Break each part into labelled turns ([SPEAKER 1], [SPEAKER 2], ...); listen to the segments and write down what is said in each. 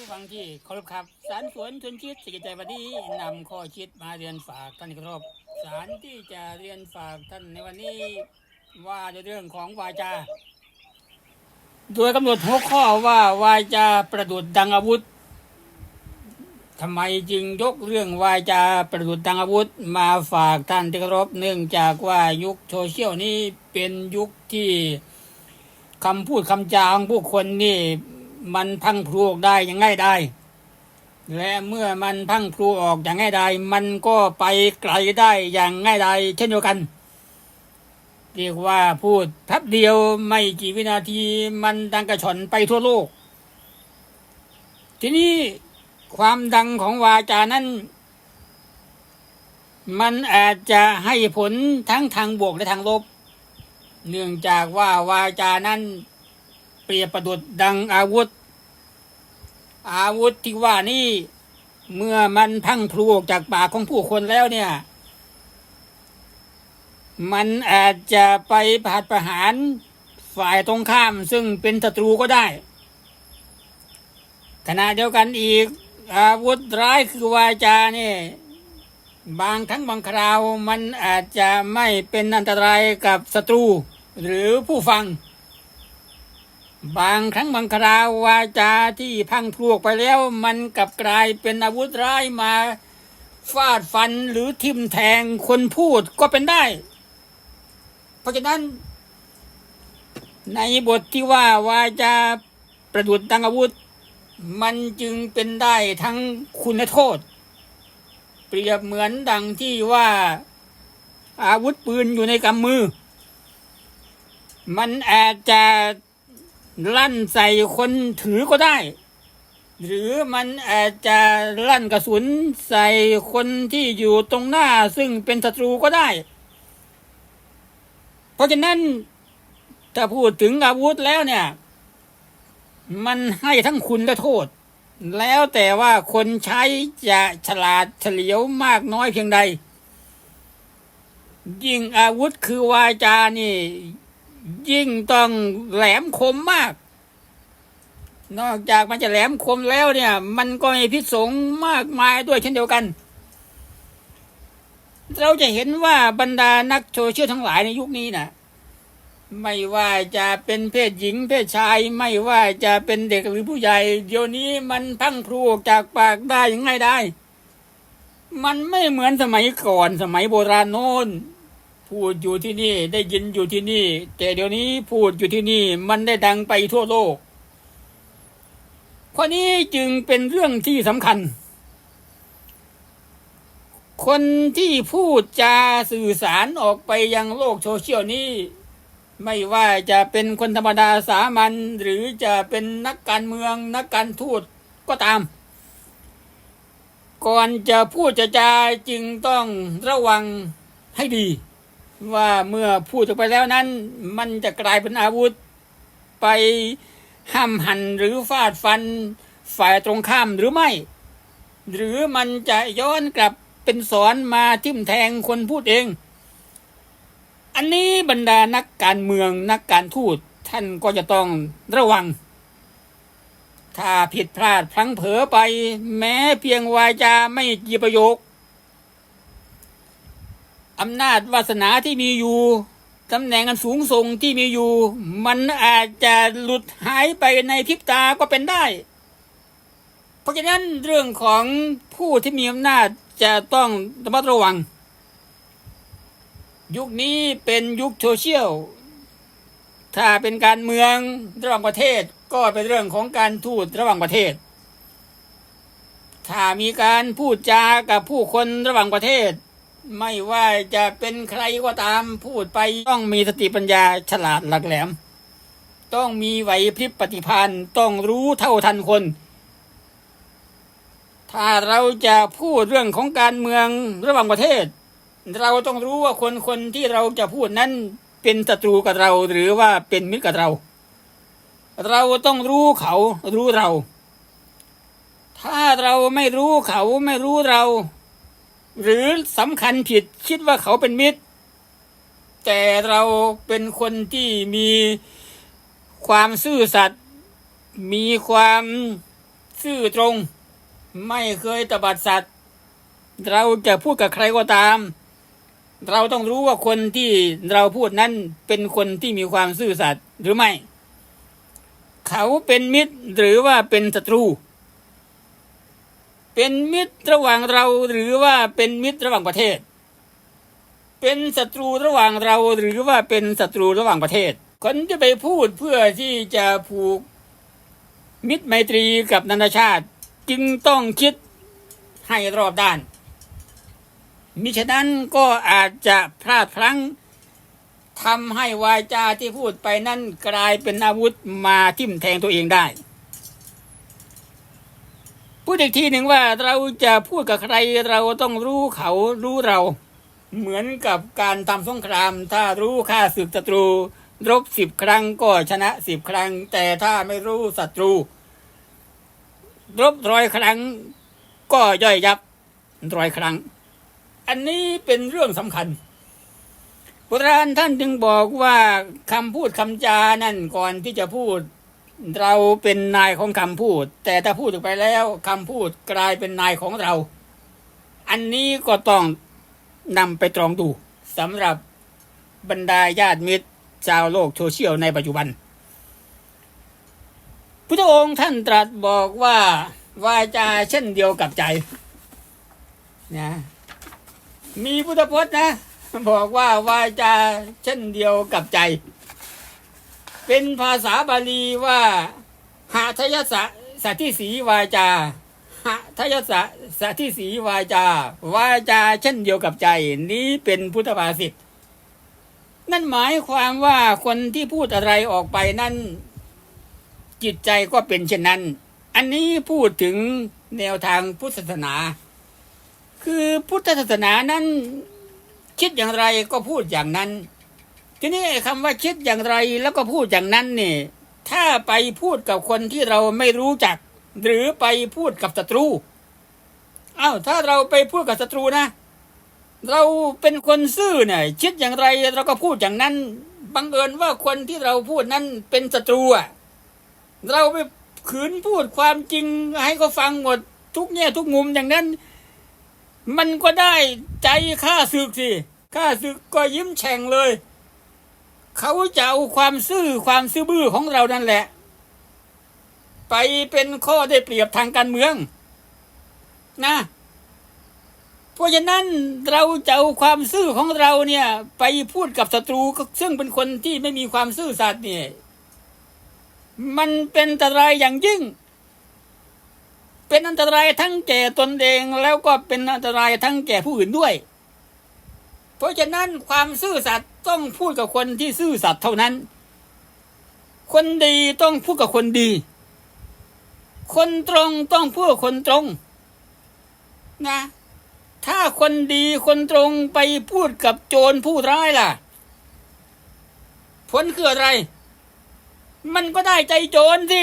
[SPEAKER 1] ผู้ฟังที่เคารพครับสารสวนชนคิดสิกิจใจวันนี้นำข้อคิดมาเรียนฝากท่านเคารพสารที่จะเรียนฝากท่านในวันนี้ว่าในเรื่องของวาจา โดยกำหนดหัวข้อว่าวาจาประดุดดังอาวุธทำไมจึงยกเรื่องวาจาประดุดดังอาวุธ มาฝากท่านที่เคารพเนื่องจากว่ายุคโซเชียลนี้เป็นยุคที่คำพูดคำจาของผู้คนนี่ มันพังพลูออกได้อย่างง่ายได้และเมื่อมันพังพลูออกอย่างง่ายได้มันก็ไปไกลได้อย่างง่ายได้เช่นเดียวกัน เรียกว่าพูดแป๊บเดียวไม่กี่วินาทีมันดังกระชอนไปทั่วโลก ทีนี้ความดังของวาจานั้น มันอาจจะให้ผลทั้งทางบวกและทางลบ เนื่องจากว่าวาจานั้น ปรียบประดุดดังอาวุธ อาวุธที่ว่านี่เมื่อมันพังพลูออกจากปากของผู้คนแล้วเนี่ย มันอาจจะไปผัดประหารฝ่ายตรงข้ามซึ่งเป็นศัตรูก็ได้ ขณะเดียวกันอีก อาวุธร้ายคือวาจาเนี่ยบางครั้งบางคราวมันอาจจะไม่เป็นอันตรายกับศัตรูหรือผู้ฟัง บางครั้งบางคราววาจาที่พังพลวกไปแล้ว มันกลับกลายเป็นอาวุธร้ายมาฟาดฟันหรือทิ่มแทงคนพูดก็เป็นได้ เพราะฉะนั้น ในบทที่ว่าวาจาประดุดดังอาวุธ มันจึงเป็นได้ทั้งคุณโทษ เปรียบเหมือนดังที่ว่าอาวุธปืนอยู่ในกำมือ มันอาจจะ ลั่นใส่คนถือก็ได้ หรือมันอาจจะลั่นกระสุนใส่คนที่อยู่ตรงหน้าซึ่งเป็นศัตรูก็ได้ เพราะฉะนั้นถ้าพูดถึงอาวุธแล้วเนี่ย มันให้ทั้งคุณและโทษ แล้วแต่ว่าคนใช้จะฉลาดเฉลียวมากน้อยเพียงใด ยิ่งอาวุธคือวาจานี่ ยิ่งต้องแหลมคมมาก นอกจากมันจะแหลมคมแล้วเนี่ย มันก็มีพิษสงมากมายด้วยเช่นเดียวกัน เราจะเห็นว่าบรรดานักโซเชียลทั้งหลายในยุคนี้นะไม่ว่าจะเป็นเพศหญิงเพศชาย ไม่ว่าจะเป็นเด็กหรือผู้ใหญ่ เดี๋ยวนี้มันพังพลูออกจากปากได้ยังไงได้ มันไม่เหมือนสมัยก่อนสมัยโบราณโน้น พูดอยู่ที่นี่ได้ยินอยู่ที่นี่ แต่เดี๋ยวนี้พูดอยู่ที่นี่มันได้ดังไปทั่วโลกข้อนี้จึงเป็นเรื่องที่สำคัญ คนที่พูดจาสื่อสารออกไปยังโลกโซเชียลนี้ ไม่ว่าจะเป็นคนธรรมดาสามัญหรือจะเป็นนักการเมืองนักการทูตก็ตาม ก่อนจะพูดจะจาจึงต้องระวังให้ดี ว่าเมื่อพูดออกไปแล้วนั้น มันจะกลายเป็นอาวุธไปห้ามหันหรือฟาดฟันฝ่ายตรงข้ามหรือไม่ หรือมันจะย้อนกลับเป็นสอนมาทิ่มแทงคนพูดเอง อันนี้บรรดานักการเมืองนักการทูตท่านก็จะต้องระวัง ถ้าผิดพลาดพลั้งเผลอไป แม้เพียงวาจาไม่กี่ประโยค อำนาจวาสนาที่มีอยู่ตำแหน่งอันสูงส่งที่มีอยู่ มันอาจจะหลุดหายไปในพริบตาก็เป็นได้ เพราะฉะนั้นเรื่องของผู้ที่มีอำนาจจะต้องระมัดระวัง ยุคนี้เป็นยุคโซเชียล ถ้าเป็นการเมืองระหว่างประเทศก็เป็นเรื่องของการทูตระหว่างประเทศ ถ้ามีการพูดจากับผู้คนระหว่างประเทศ ไม่ว่าจะเป็นใครก็ตามพูดไปต้องมีสติปัญญาฉลาดหลักแหลม ต้องมีไหวพริบปฏิภาณต้องรู้เท่าทันคน ถ้าเราจะพูดเรื่องของการเมืองระหว่างประเทศ เราต้องรู้ว่าคนคนที่เราจะพูดนั้นเป็นศัตรูกับเราหรือว่าเป็นมิตรกับเรา เราต้องรู้เขารู้เรา ถ้าเราไม่รู้เขาไม่รู้เรา หรือสำคัญผิดคิดว่าเขาเป็นมิตร แต่เราเป็นคนที่มีความซื่อสัตย์ มีความซื่อตรง ไม่เคยตบัดสัตว์เราจะพูดกับใครก็ตาม เราต้องรู้ว่าคนที่เราพูดนั้นเป็นคนที่มีความซื่อสัตย์หรือไม่ เขาเป็นมิตรหรือว่าเป็นศัตรู เป็นมิตรระหว่างเราหรือว่าเป็นมิตรระหว่างประเทศ เป็นศัตรูระหว่างเราหรือว่าเป็นศัตรูระหว่างประเทศ คนที่ไปพูดเพื่อที่จะผูกมิตรไมตรีกับนานาชาติ จึงต้องคิดให้รอบด้าน มิฉะนั้นก็อาจจะพลาดพลั้งทำให้วาจาที่พูดไปนั่นกลายเป็นอาวุธมาทิ่มแทงตัวเองได้ พูดอีกทีหนึ่งว่าเราจะพูดกับใครเราต้องรู้เขารู้เรา เหมือนกับการทำสงคราม ถ้ารู้ค่าศึกศัตรู รบสิบครั้งก็ชนะสิบครั้ง แต่ถ้าไม่รู้ศัตรู รบร้อยครั้ง ก็ย่อยยับร้อยครั้ง อันนี้เป็นเรื่องสำคัญโบราณท่านจึงบอกว่าคำพูดคำจานั่นก่อนที่จะพูด เราเป็นนายของคำพูด แต่ถ้าพูดออกไปแล้วคำพูดกลายเป็นนายของเรา อันนี้ก็ต้องนำไปตรองดูสำหรับบรรดาญาติมิตรชาวโลกโซเชียลในปัจจุบันพุทธองค์ท่านตรัสบอกว่าวาจาเช่นเดียวกับใจนะมีพุทธพจน์นะ บอกว่าวาจาเช่นเดียวกับใจ เป็นภาษาบาลีว่าหาทยสะสัตทิสีวาจาหะทยสะสัตทิสีวาจา วาจาเช่นเดียวกับใจ นี้เป็นพุทธภาษิตนั่นหมายความว่าคนที่พูดอะไรออกไปนั่น จิตใจก็เป็นเช่นนั้น อันนี้พูดถึงแนวทางพุทธศาสนา คือพุทธศาสนานั้น คิดอย่างไรก็พูดอย่างนั้น ทีนี้คำว่าคิดอย่างไรแล้วก็พูดอย่างนั้นเนี่ยถ้าไปพูดกับคนที่เราไม่รู้จัก หรือไปพูดกับศัตรูอ้าวถ้าเราไปพูดกับศัตรูนะ เราเป็นคนซื่อเนี่ยคิดอย่างไรเราก็พูดอย่างนั้นบังเอิญว่าคนที่เราพูดนั้นเป็นศัตรูอะเราไปขืนพูดความจริงให้เขาฟังหมดทุกแง่ทุกมุมอย่างนั้น มันก็ได้ใจข้าศึกสิข้าศึกก็ยิ้มแฉ่งเลย เขาจะเอาความซื่อความซื่อบื้อของเรานั่นแหละ ไปเป็นข้อได้เปรียบทางการเมือง นะ เพราะฉะนั้นเราจะเอาความซื่อของเราเนี่ย ไปพูดกับศัตรูซึ่งเป็นคนที่ไม่มีความซื่อสัตย์เนี่ยมันเป็นอันตรายอย่างยิ่ง เป็นอันตรายทั้งแก่ตนเองแล้วก็เป็นอันตรายทั้งแก่ผู้อื่นด้วย เพราะฉะนั้นความซื่อสัตย์ต้องพูดกับคนที่ซื่อสัตย์เท่านั้น คนดีต้องพูดกับคนดี คนตรงต้องพูดกับคนตรง นะ ถ้าคนดีคนตรงไปพูดกับโจรผู้ร้ายล่ะ ผลคืออะไร มันก็ได้ใจโจรสิ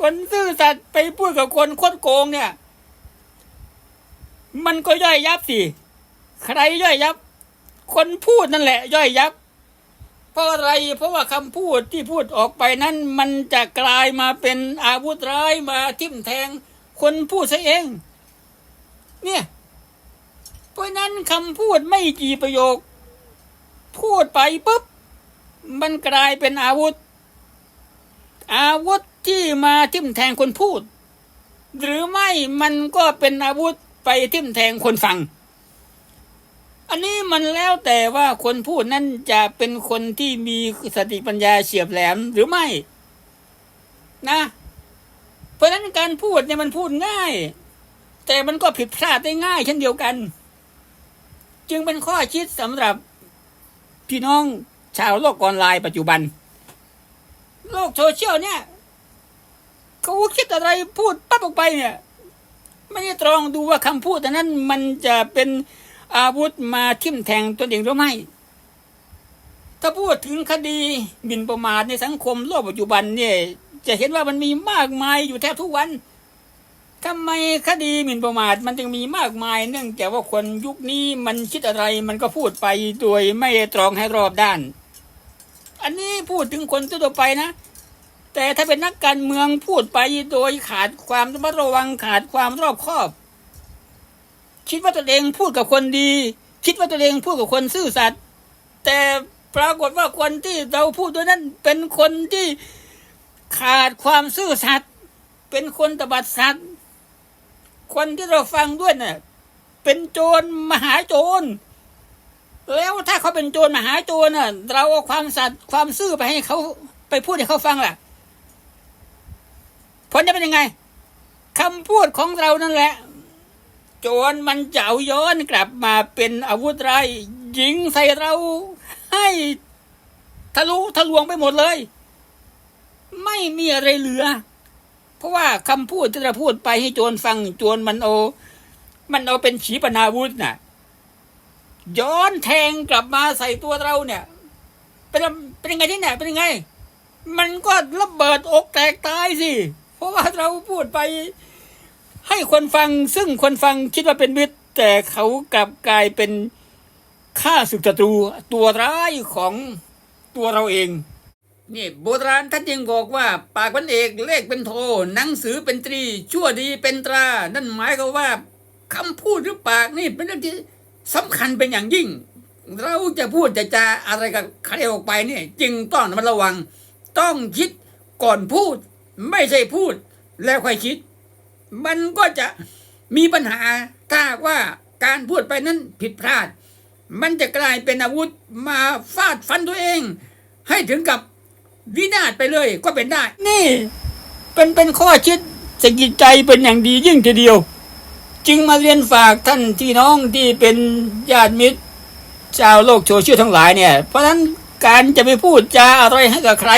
[SPEAKER 1] คนซื่อสัตย์ไปพูดกับคนคดโกงเนี่ย มันก็ย่อยยับสิ ใครย่อยยับ คนพูดนั่นแหละ ย่อยยับ เพราะอะไร เพราะว่าคำพูดที่พูดออกไปนั้น มันจะกลายมาเป็นอาวุธร้ายมาทิ่มแทง คนพูดซะเอง เนี่ยเพราะนั้นคำพูดไม่กี่ประโยค พูดไปปุ๊บ มันกลายเป็นอาวุธ อาวุธที่มาทิ่มแทงคนพูด หรือไม่มันก็เป็นอาวุธไปทิ่มแทงคนฟัง อันนี้มันแล้วแต่ว่าคนพูดนั้นจะเป็นคนที่มีสติปัญญาเฉียบแหลมหรือไม่ นะ เพราะนั้นการพูดเนี่ยมันพูดง่าย แต่มันก็ผิดพลาดได้ง่ายเช่นเดียวกัน จึงเป็นข้อคิดสำหรับพี่น้องชาวโลกออนไลน์ปัจจุบัน โลกโซเชียลเนี่ยเขาคิดอะไรพูดปั๊บออกไปเนี่ย ไม่ได้ตรองดูว่าคำพูดอันนั้นมันจะเป็น อาวุธมาทิ่มแทงตัวเองหรือไม่ ถ้าพูดถึงคดีหมิ่นประมาทในสังคมโลกปัจจุบันเนี่ย จะเห็นว่ามันมีมากมายอยู่แทบทุกวันทำไมคดีหมิ่นประมาทมันจึงมีมากมาย เนื่องจากว่าคนยุคนี้มันคิดอะไรมันก็พูดไปโดยไม่ตรองให้รอบด้าน อันนี้พูดถึงคนทั่วไปนะ แต่ถ้าเป็นนักการเมืองพูดไปโดยขาดความระมัดระวังขาดความรอบคอบ คิดว่าตัวเองพูดกับคนดี คิดว่าตัวเองพูดกับคนซื่อสัตย์แต่ปรากฏว่าคนที่เราพูดด้วยนั้นเป็นคนที่ขาดความซื่อสัตย์เป็นคนตบัดสัตย์คนที่เราฟังด้วยน่ะเป็นโจรมหาโจร แล้วถ้าเขาเป็นโจรมหาโจรน่ะ เราเอาความสัตย์ความซื่อไปให้เขาไปพูดให้เขาฟังล่ะผลจะเป็นยังไงคำพูดของเรานั่นแหละ โจรมันจะเอาย้อนกลับมาเป็นอาวุธร้ายยิงใส่เราให้ทะลุทะลวงไปหมดเลย ไม่มีอะไรเหลือ เพราะว่าคำพูดที่เราพูดไปให้โจรฟังโจรมันเอามันเอาเป็นขีปนาวุธน่ะ ย้อนแทงกลับมาใส่ตัวเราเนี่ย เป็นเป็นยังไงที่ไหนเป็นยังไง มันก็ระเบิดอกแตกตายสิ เพราะว่าเราพูดไป ให้คนฟังซึ่งคนฟังคิดว่าเป็นมิตร แต่เขากลับกลายเป็นข้าศึกศัตรูตัวร้ายของตัวเราเอง นี่โบราณท่านยังบอกว่า ปากเป็นเอกเลขเป็นโท หนังสือเป็นตรี ชั่วดีเป็นตรา นั่นหมายก็ว่าคำพูดหรือปากนี่เป็นเรื่องที่สำคัญเป็นอย่างยิ่ง เราจะพูดจะจาอะไรกับใครออกไปเนี่ย จึงต้องระมัดระวัง ต้องคิดก่อนพูด ไม่ใช่พูดแล้วค่อยคิด มันก็จะมีปัญหาถ้าว่าการพูดไปนั้นผิดพลาด มันจะกลายเป็นอาวุธมาฟาดฟันตัวเอง ให้ถึงกับวินาศไปเลยก็เป็นได้ นี่เป็นเป็นข้อคิดสกิดใจเป็นอย่างดียิ่งทีเดียว จึงมาเรียนฝากท่านที่น้องที่เป็นญาติมิตรชาวโลกโซเชียลทั้งหลายเนี่ย เพราะฉะนั้นการจะไปพูดจาอะไรให้กับใคร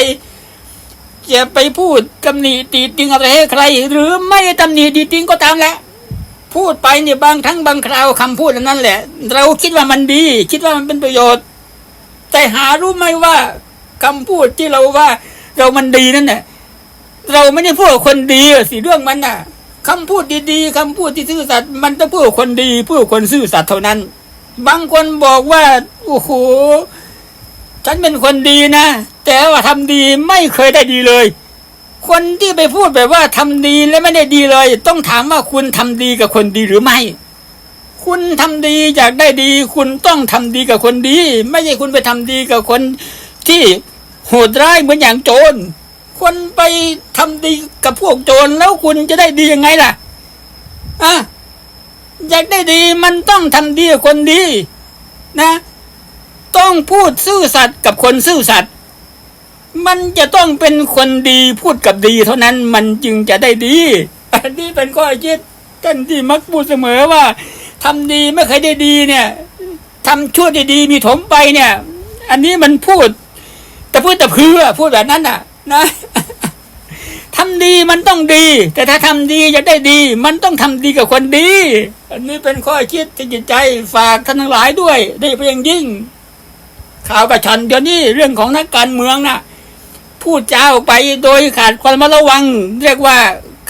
[SPEAKER 1] จะไปพูดตำหนิตีติงอะไรให้ใคร หรือไม่ตำหนิตีติงก็ตามแหละ พูดไปเนี่ยบางทั้งบางคราวคำพูดนั้นแหละ เราคิดว่ามันดี คิดว่ามันเป็นประโยชน์ แต่หารู้ไหมว่าคำพูดที่เราว่า เรามันดีนั่นน่ะเราไม่ได้พูดกับคนดีสิเรื่องมันน่ะคำพูดดีๆคำพูดที่ซื่อสัตย์มันต้องพูดกับคนดี พูดกับคนซื่อสัตย์เท่านั้น บางคนบอกว่าโอ้โห ฉันเป็นคนดีนะ แต่ว่าทำดีไม่เคยได้ดีเลย คนที่ไปพูดแบบว่าทำดีและไม่ได้ดีเลย ต้องถามว่าคุณทำดีกับคนดีหรือไม่ คุณทำดีอยากได้ดี คุณต้องทำดีกับคนดี ไม่ใช่คุณไปทำดีกับคนที่โหดร้ายเหมือนอย่างโจรคนไปทำดีกับพวกโจรแล้วคุณจะได้ดียังไงล่ะอะอยากได้ดีมันต้องทำดีกับคนดี นะ ต้องพูดซื่อสัตย์กับคนซื่อสัตย์มันจะต้องเป็นคนดีพูดกับดีเท่านั้นมันจึงจะได้ดีอันนี้เป็นข้อคิดท่านที่มักพูดเสมอว่าทำดีไม่เคยได้ดีเนี่ยทำชั่วได้ดีมีถมไปเนี่ย อันนี้มันพูด แต่พูดแต่เพื่อพูดแบบนั้นน่ะ นะทำดีมันต้องดี แต่ถ้าทำดีจะได้ดี มันต้องทำดีกับคนดี อันนี้เป็นข้อคิดที่จิตใจฝากท่านทั้งหลายด้วย ได้เพียงยิ่ง ข่าวประชันเดี๋ยวนี้เรื่องของนักการเมืองน่ะพูดจาออกไปโดยขาดความระวัง เรียกว่า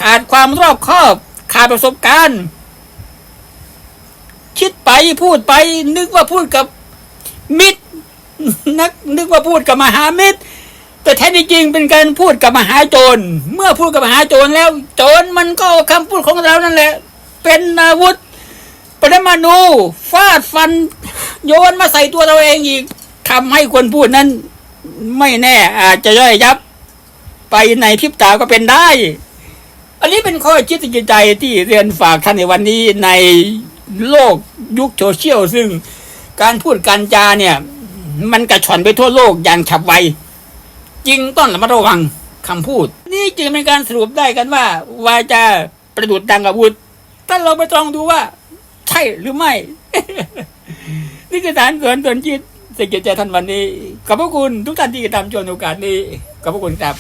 [SPEAKER 1] ขาดความรอบคอบ ขาดประสบการณ์ คิดไปพูดไป นึกว่าพูดกับมิตรนักนึกว่าพูดกับมหามิตร แต่แท้จริงเป็นการพูดกับมหาโจรเมื่อพูดกับมหาโจรแล้ว โจรมันก็เอาคำพูดของเรานั่นแหละ เป็นอาวุธปรมาณูฟาดฟัน โยนมาใส่ตัวเราเองอีก ทำให้คนพูดนั้น ไม่แน่ อาจจะย่อยยับ ไปในพริบตาก็เป็นได้ อันนี้เป็นข้อคิดจิตใจที่เรียนฝากท่านในวันนี้ในโลกยุคโซเชียลซึ่งการพูดการจาเนี่ย มันกระชอนไปทั่วโลกอย่างฉับไวจึงต้องระมัดระวังคำพูด นี่จึงเป็นการสรุปได้กันว่า วาจาประดุดดังอาวุธถ้าเราไปตรองดูว่า ใช่หรือไม่ นี่คือฐานส่วนส่วนจิต สกิจใจท่านวันนี้ขอบพระคุณทุกท่านที่ติดตามชมโอกาสนี้ขอบพระคุณครับ